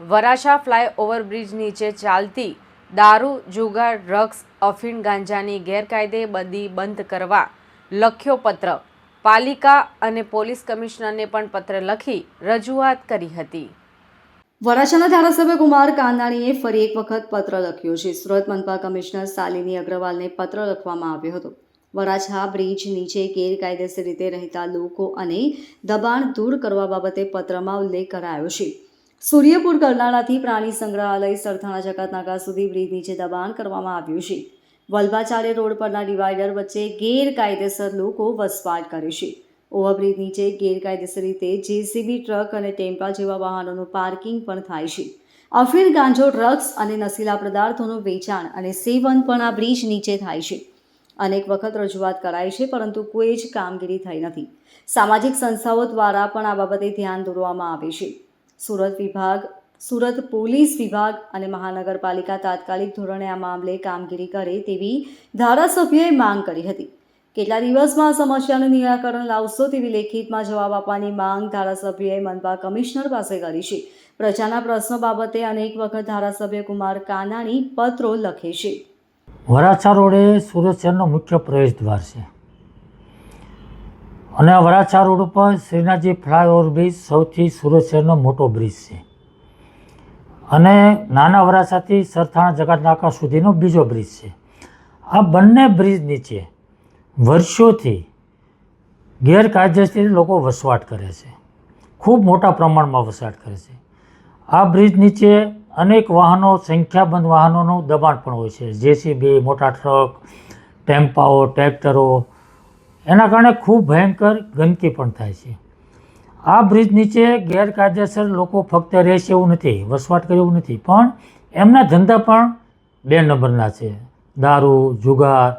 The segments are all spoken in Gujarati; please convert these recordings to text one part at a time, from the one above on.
વરાછા ફ્લાય ઓવરબ્રિજ નીચે ચાલતી દારૂ, જુગાર, ડ્રગ્સ, અફીણ ગાંજાની ગેરકાયદે બંદી બંધ કરવા લખ્યો પત્ર. પાલિકા અને પોલીસ કમિશનરને પણ પત્ર લખી રજૂઆત કરી હતી. વરાછાના ધારાસભ્ય કુમાર કાંદાણીએ ફરી એક વખત પત્ર લખ્યો છે. સુરત મનપા કમિશનર શાલિની અગ્રવાલને પત્ર લખવામાં આવ્યો હતો. વરાછા બ્રિજ નીચે ગેરકાયદેસર રીતે રહેતા લોકો અને દબાણ દૂર કરવા બાબતે પત્રમાં ઉલ્લેખ કરાયો છે. સૂર્યપુર કરનાળાથી પ્રાણી સંગ્રહાલય સરથાણા જકાતનાકા સુધી બ્રિજ નીચે દબાણ કરવામાં આવ્યું છે. વલ્ભાચાર્ય રોડ પરના ડિવાઈડર વચ્ચે ગેરકાયદેસર લોકો વસવાટ કરે છે. ઓવરબ્રિજ નીચે ગેરકાયદેસર રીતે જેસીબી ટ્રક અને ટેમ્પા જેવા વાહનોનું પાર્કિંગ પણ થાય છે. અફીર ગાંજો, ડ્રગ્સ અને નશીલા પદાર્થોનું વેચાણ અને સેવન પણ આ બ્રિજ નીચે થાય છે. અનેક વખત રજૂઆત કરાઈ છે, પરંતુ કોઈ જ કામગીરી થઈ નથી. સામાજિક સંસ્થાઓ દ્વારા પણ આ બાબતે ધ્યાન દોરવામાં આવે છે. સુરત વિભાગ, સુરત પોલીસ વિભાગ અને મહાનગરપાલિકા તાત્કાલિક ધોરણે આ મામલે કામગીરી કરે તેવી ધારાસભ્યએ માંગ કરી હતી. કેટલા દિવસમાં સમસ્યાનું નિરાકરણ લાવશો તેવી લેખિતમાં જવાબ આપવાની માંગ ધારાસભ્યએ મનપા કમિશનર પાસે કરી છે. પ્રજાના પ્રશ્નો બાબતે અનેક વખત ધારાસભ્ય કુમાર કાનાણી પત્રો લખે છે. વરાછા રોડે સુરત શહેરનો મુખ્ય પ્રવેશ દ્વાર છે. અને આ વરાછા રોડ ઉપર શ્રીનાથજી ફ્લાયઓવર બ્રિજ સૌથી સુરત શહેરનો મોટો બ્રિજ છે. અને નાના વરાછાથી સરથાણા જગત નાકા સુધીનો બીજો બ્રિજ છે. આ બંને બ્રિજ નીચે વર્ષોથી ગેરકાયદેસર લોકો વસવાટ કરે છે. ખૂબ મોટા પ્રમાણમાં વસવાટ કરે છે. આ બ્રિજ નીચે અનેક વાહનો, સંખ્યાબંધ વાહનોનું દબાણ પણ હોય છે. જેસીબી, મોટા ટ્રક, ટેમ્પાઓ, ટ્રેક્ટરો એના કારણે ખૂબ ભયંકર ગંદકી પણ થાય છે. આ બ્રિજ નીચે ગેરકાયદેસર લોકો ફક્ત રહેશે એવું નથી, વસવાટ કરે એવું નથી, પણ એમના ધંધા પણ બે નંબરના છે. દારૂ, જુગાર,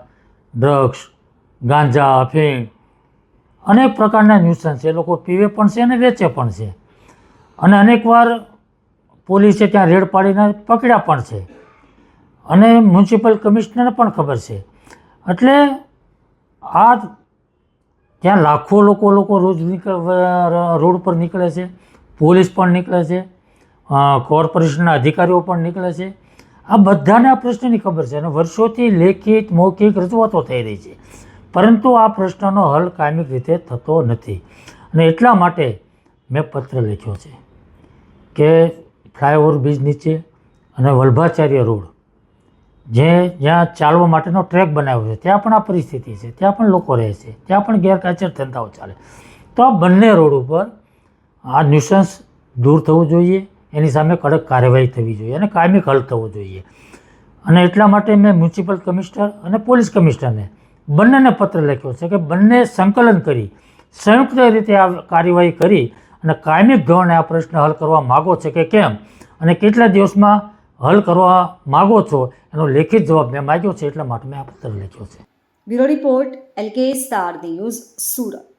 ડ્રગ્સ, ગાંજા અફીણ અનેક પ્રકારના ન્યુસન્સ એ લોકો પીવે પણ છે અને વેચે પણ છે. અને અનેકવાર પોલીસે ત્યાં રેડ પાડીને પકડ્યા પણ છે. અને મ્યુનિસિપલ કમિશનરને પણ ખબર છે. એટલે આ ત્યાં લાખો લોકો લોકો રોજ નીકળ રોડ પર નીકળે છે. પોલીસ પણ નીકળે છે. કોર્પોરેશનના અધિકારીઓ પણ નીકળે છે. આ બધાને આ પ્રશ્નની ખબર છે અને વર્ષોથી લેખિત, મૌખિક રજૂઆતો થઈ રહી છે. પરંતુ આ પ્રશ્નનો હલ કાયમિક રીતે થતો નથી. અને એટલા માટે મેં પત્ર લખ્યો છે કે ફ્લાયઓવર બ્રિજ નીચે અને વલ્ભાચાર્ય રોડ જે જ્યાં ચાલવા માટેનો ટ્રેક બનાવ્યો છે, ત્યાં પણ આ પરિસ્થિતિ છે, ત્યાં પણ લોકો રહે છે, ત્યાં પણ ગેરકાયદેસર ધંધાઓ ચાલે. તો આ બંને રોડ ઉપર આ ન્યુસન્સ દૂર થવું જોઈએ, એની સામે કડક કાર્યવાહી થવી જોઈએ અને કાયમિક હલ થવો જોઈએ. અને એટલા માટે મેં મ્યુનિસિપલ કમિશનર અને પોલીસ કમિશનરને બંનેને પત્ર લખ્યો છે કે બંને સંકલન કરી, સંયુક્ત રીતે આ કાર્યવાહી કરી અને કાયમિક ધોરણે આ પ્રશ્ન હલ કરવા માગો છે કે કેમ? અને કેટલા દિવસમાં હલ કરવા માગો છો એનો લેખિત જવાબ મેં માગ્યો છે, એટલા માટે મેં આ પત્ર લખ્યો છે. Bureau report, LK star news, Surat.